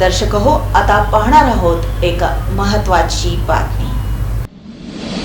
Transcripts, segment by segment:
दर्शक हो आता पाहणार आहोत एक महत्वाची बातमी.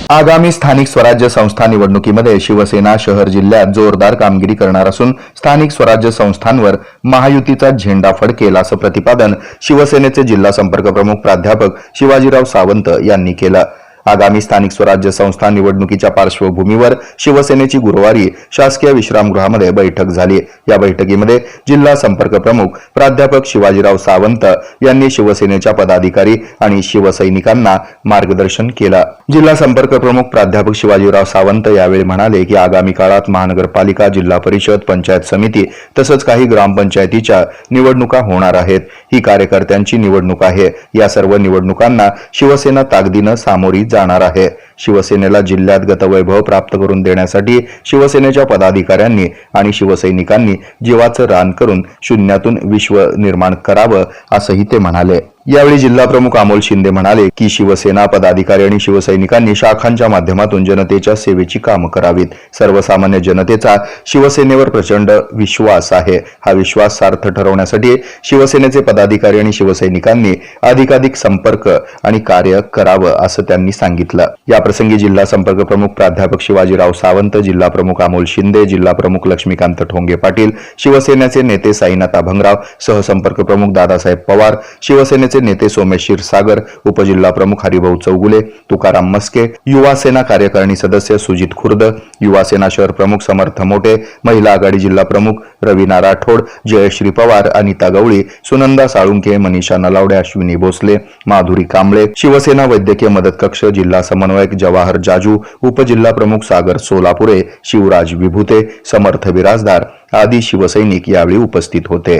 आगामी स्थानिक स्वराज्य संस्था निवडणुकीमध्ये शिवसेना शहर जिल्ह्यात जोरदार कामगिरी करणार असून स्थानिक स्वराज्य संस्थांवर महायुतीचा झेंडा फडकेल असं प्रतिपादन शिवसेनेचे जिल्हा संपर्क प्रमुख प्राध्यापक शिवाजीराव सावंत यांनी केलं. आगामी स्थानिक स्वराज्य संस्था निवडणुकीच्या पार्श्वभूमीवर शिवसेनेची गुरुवारी शासकीय विश्रामगृहामध्ये बैठक झाली. या बैठकीमध्ये जिल्हा संपर्क प्रमुख प्राध्यापक शिवाजीराव सावंत यांनी शिवसेनेच्या पदाधिकारी आणि शिवसैनिकांना मार्गदर्शन केलं. जिल्हा संपर्क प्रमुख प्राध्यापक शिवाजीराव सावंत यावेळी म्हणाले की आगामी काळात महानगरपालिका जिल्हा परिषद पंचायत समिती तसंच काही ग्रामपंचायतीच्या निवडणुका होणार आहेत. ही कार्यकर्त्यांची निवडणूक आहे. या सर्व निवडणुकांना शिवसेना ताकदीनं सामोरी जाणार आहे. शिवसेनेला जिल्ह्यात गतवैभव प्राप्त करून देण्यासाठी शिवसेनेच्या पदाधिकाऱ्यांनी आणि शिवसैनिकांनी जीवाचं रान करून शून्यातून विश्व निर्माण करावं असंही ते म्हणाले. यावेळी जिल्हा प्रमुख अमोल शिंदे म्हणाले की शिवसेना पदाधिकारी आणि शिवसैनिकांनी शाखांच्या माध्यमातून जनतेच्या सेवेची कामं करावीत. सर्वसामान्य जनतेचा शिवसेनेवर प्रचंड विश्वास आहे. हा विश्वास सार्थ ठरवण्यासाठी शिवसेनेचे पदाधिकारी आणि शिवसैनिकांनी अधिकाधिक संपर्क आणि कार्य करावं असं त्यांनी सांगितलं. या प्रसंगी जिल्हा संपर्क प्रमुख प्राध्यापक शिवाजीराव सावंत जिल्हा प्रमुख अमोल शिंदे जिल्हा प्रमुख लक्ष्मीकांत ठोंगे पाटील शिवसेनेचे नेते साईनाथ अभंगराव सहसंपर्क प्रमुख दादासाहेब पवार शिवसेने शिवसेनेचे नेते सोमेश क्षीरसागर उपजिल्हा प्रमुख हरिभाऊ चौगुले तुकाराम मस्के युवा सेना कार्यकारिणी सदस्य सुजित खुर्द युवा सेना शहर प्रमुख समर्थ मोटे महिला आघाडी जिल्हा प्रमुख रवीना राठोड जयश्री पवार अनिता गवळी सुनंदा साळुंके मनीषा नलावडे अश्विनी भोसले माधुरी कांबळे शिवसेना वैद्यकीय मदत कक्ष जिल्हा समन्वयक जवाहर जाजू उपजिल्हा प्रमुख सागर सोलापुरे शिवराज विभूते समर्थ बिराजदार आदी शिवसैनिक यावेळी उपस्थित होते.